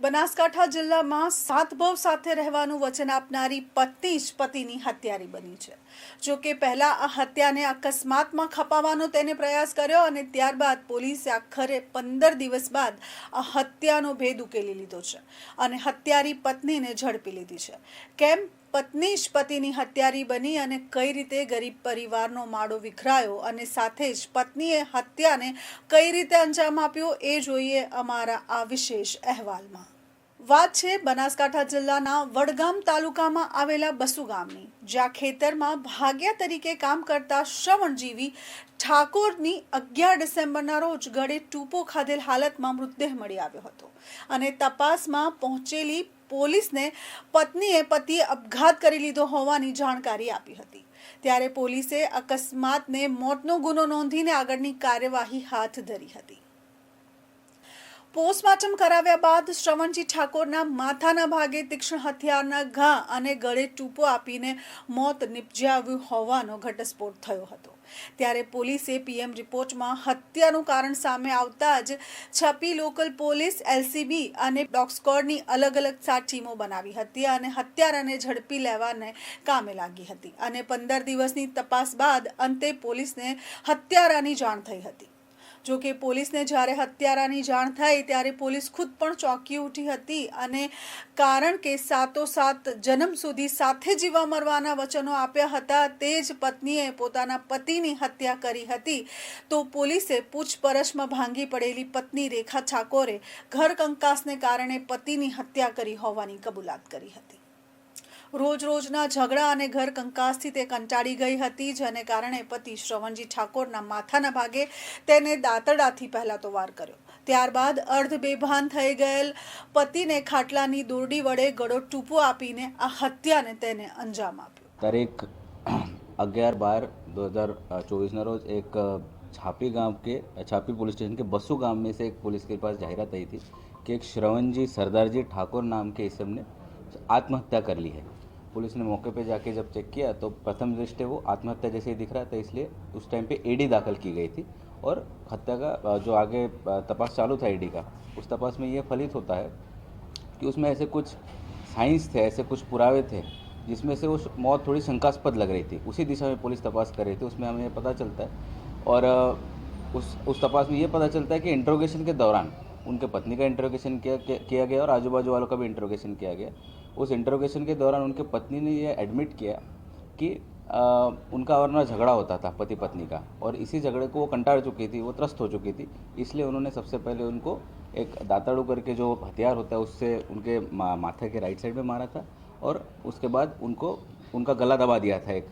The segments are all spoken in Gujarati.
બનાસકાંઠા જિલ્લામાં સાત ભવ સાથે રહેવાનું વચન આપનારી પત્ની જ પતિની હત્યારી બની છે. જો કે પહેલા આ હત્યાને અકસ્માતમાં ખપાવવાનો તેને પ્રયાસ કર્યો અને ત્યારબાદ પોલીસે આખરે પંદર દિવસ બાદ આ હત્યાનો ભેદ ઉકેલી લીધો છે અને હત્યારી પત્નીને ઝડપી લીધી છે. કેમ? પત્ની જ પતિની હત્યારી બની અને કઈ રીતે ગરીબ પરિવારનો માળો વિખરાયો અને સાથે જ પત્નીએ હત્યાને કઈ રીતે અંજામ આપ્યો એ જોઈએ અમારા આ વિશેષ અહેવાલમાં. વાત છે બનાસકાંઠા જિલ્લાના વડગામ તાલુકામાં આવેલા બસુ ગામની. જ્યાં ખેતરમાં ભાગ્યા તરીકે કામ કરતા શ્રવણજીવી ઠાકોરની અગિયાર ડિસેમ્બરના રોજ ગળે ટૂંપો ખાધેલ હાલતમાં મૃતદેહ મળી આવ્યો હતો અને તપાસમાં પહોંચેલી પોલીસને પત્નીએ પતિએ આપઘાત કરી લીધો હોવાની જાણકારી આપી હતી. ત્યારે પોલીસે અકસ્માતને મોતનો ગુનો નોંધીને આગળની કાર્યવાહી હાથ ધરી હતી. પોસ્ટમોર્ટમ કરાવ્યા બાદ શ્રવણજી ઠાકોરના માથાના ભાગે તીક્ષ્ણ હથિયારના ઘા અને ગળે ટૂંપો આપીને મોત નિપજાવ્યું હોવાનો ઘટસ્ફોટ થયો હતો. ત્યારે પોલીસે પીએમ રિપોર્ટમાં હત્યાનું કારણ સામે આવતા જ છપી લોકલ પોલીસ, એલસીબી અને ડોગ અલગ અલગ સાત ટીમો બનાવી હતી અને હત્યારાને ઝડપી લેવાને કામે લાગી હતી. અને પંદર દિવસની તપાસ બાદ અંતે પોલીસને હત્યારાની જાણ થઈ હતી. જો કે પોલીસને જ્યારે હત્યારાની જાણ થઈ ત્યારે પોલીસ ખુદ પણ ચોંકી ઉઠી હતી અને કારણ કે સાતોસાત જન્મ સુધી સાથે જીવા મરવાના વચનો આપ્યા હતા, તે જ પત્નીએ પોતાના પતિની હત્યા કરી હતી. તો પોલીસે પૂછપરછમાં ભાંગી પડેલી પત્ની રેખા ઠાકોરે ઘર કંકાસને કારણે પતિની હત્યા કરી હોવાની કબૂલાત કરી હતી. રોજ રોજના ઝઘડા અને ઘર કંકાસથી તે કંટાળી ગઈ હતી જેને કારણે પતિ શ્રવણજી ઠાકોરના માથાના ભાગે તેને દાંતરડાથી પહેલા તો વાર કર્યો ત્યારબાદ અર્ધ બેભાન થઈ ગયેલ પતિને ખાટલાની દોરડી વડે ગળો ટૂંપો આપીને આ હત્યાને તેને અંજામ આપ્યો तारीख अग्यारह बार 2024 ना रोज एक छापी गांव के छापी पुलिस स्टेशन के बसु गांव में से एक पुलिस के पास जाहिरात आई थी कि एक श्रवणजी सरदारजी ठाकुर नाम के इसम ने आत्महत्या कर ली है पुलिस ने मौके पे जाके जब चेक किया तो प्रथम दृष्टि वो आत्महत्या जैसे ही दिख रहा था इसलिए उस टाइम पे एडी दाखिल की गई थी और हत्या का जो आगे तपास चालू था ईडी का, उस तपास में ये फलित होता है कि उसमें ऐसे कुछ साइंस थे, ऐसे कुछ पुरावे थे, जिसमें से उस मौत थोड़ी शंकास्पद लग रही थी। उसी दिशा में पुलिस तपास कर रही थी, उसमें हमें पता चलता है और उस उस तपास में ये पता चलता है कि इंट्रोगेशन के दौरान उनके पत्नी का इंटरोगेशन किया किया गया और आजू बाजू वालों का भी इंटरोगेशन किया गया। उस इंट्रोगेशन के दौरान उनके पत्नी ने यह एडमिट किया कि अ, उनका और ना झगड़ा होता था पति पत्नी का और इसी झगड़े को वो कंटाळ चुकी थी वो त्रस्त हो चुकी थी। इसलिए उन्होंने सबसे पहले उनको एक दाताड़ू करके जो हथियार होता है उससे उनके मा, माथे के राइट साइड में मारा था और उसके बाद उनको उनका गला दबा दिया था एक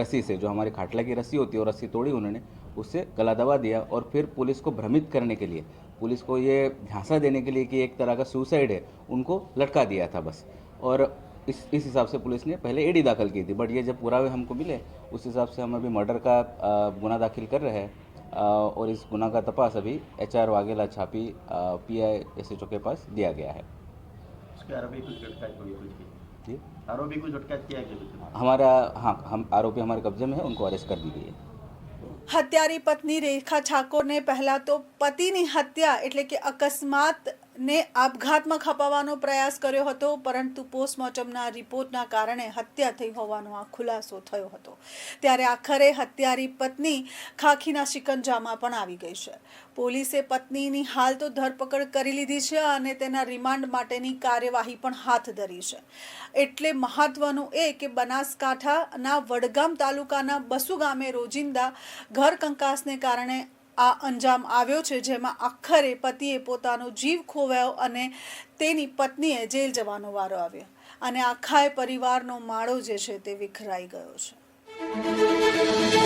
रस्सी से जो हमारी खाटला की रस्सी होती है वो रस्सी तोड़ी उन्होंने उससे गला दबा दिया और फिर पुलिस को भ्रमित करने के लिए पुलिस को ये झांसा देने के लिए कि एक तरह का सुसाइड है उनको लटका दिया था बस। और इस इस हिसाब से पुलिस ने पहले एडी दाखिल की थी बट ये जब पुरावे हमको मिले उस हिसाब से हम अभी मर्डर का गुना दाखिल कर रहे हैं। और इस गुना का तपास अभी एच आर वाघेला छापी P I S H O के पास दिया गया है। आरोपी कुछ हमारा हाँ हम आरोपी हमारे कब्जे में है उनको अरेस्ट कर दी गई है। હત્યારી પત્ની રેખા ઠાકોરને પહેલા તો પતિની હત્યા એટલે કે અકસ્માતને આપઘાતમાં ખપાવવાનો પ્રયાસ કર્યો હતો, પરંતુ પોસ્ટમોર્ટમના રિપોર્ટના કારણે હત્યા થઈ હોવાનો આ ખુલાસો થયો હતો. ત્યારે આખરે હત્યારી પત્ની ખાખીના શિકંજામાં પણ આવી ગઈ છે. પોલીસે પત્નીની હાલ તો ધરપકડ કરી લીધી છે અને તેના રિમાન્ડ માટેની કાર્યવાહી પણ હાથ ધરી છે. એટલે મહત્વનું એ કે બનાસકાંઠાના વડગામ તાલુકાના બસુ ગામે રોજિંદા ઘર કંકાસને કારણે આ અંજામ આવ્યો છે જેમાં આખરે પતિએ પોતાનો જીવ ખોવાયો અને તેની પત્નીએ જેલ જવાનો વારો આવ્યો. અને આખાય પરિવારનો માળો જે છે તે વિખરાઈ ગયો છે.